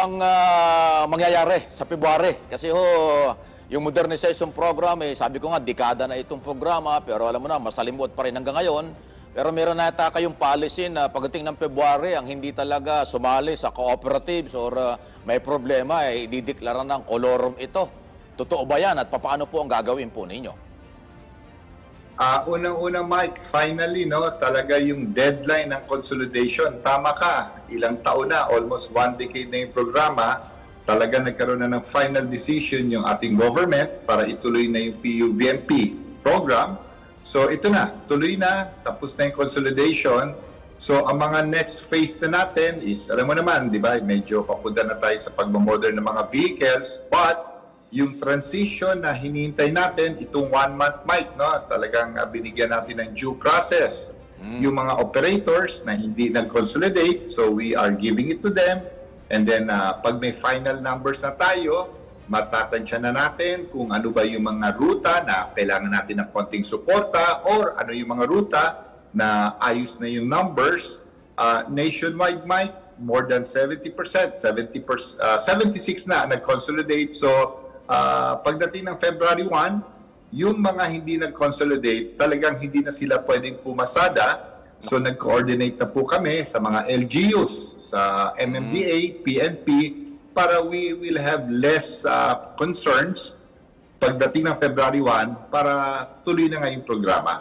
bang ah, mangyayari sa February? Kasi ho, yung modernization program, eh, sabi ko nga, dekada na itong programa, pero alam mo na, masalimuot pa rin hanggang ngayon. Pero meron na yata kayong policy na pagdating ng February, ang hindi talaga sumali sa cooperatives or ah, may problema, eh, idideklara ng kolorum ito. Totoo ba yan at paano po ang gagawin po ninyo? Ah, unang-unang Mike, finally no, talaga yung deadline ng consolidation. Tama ka, ilang taon na, almost one decade na yung programa, talaga nagkaroon na ng final decision yung ating government para ituloy na yung PUVMP program. So ito na, tuloy na, tapos na yung consolidation. So ang mga next phase na natin is, alam mo naman, di ba, medyo papunta na tayo sa pagmamodern ng mga vehicles, but yung transition na hinihintay natin, itong one month mic, no? talagang uh, binigyan natin ng due process. Yung mga operators na hindi nag-consolidate, so we are giving it to them. And then, uh, pag may final numbers na tayo, matatansya na natin kung ano ba yung mga ruta na kailangan natin ng konting suporta or ano yung mga ruta na ayos na yung numbers. Uh, nationwide, Mike, more than 70%, 70%, uh, 76 na nag-consolidate. So, Ah, pagdating ng February 1, yung mga hindi nag-consolidate, talagang hindi na sila pwedeng pumasada. So nag-coordinate na po kami sa mga LGUs, sa MMDA, PNP, para we will have less ah, concerns pagdating ng February 1 para tuloy na nga yung programa.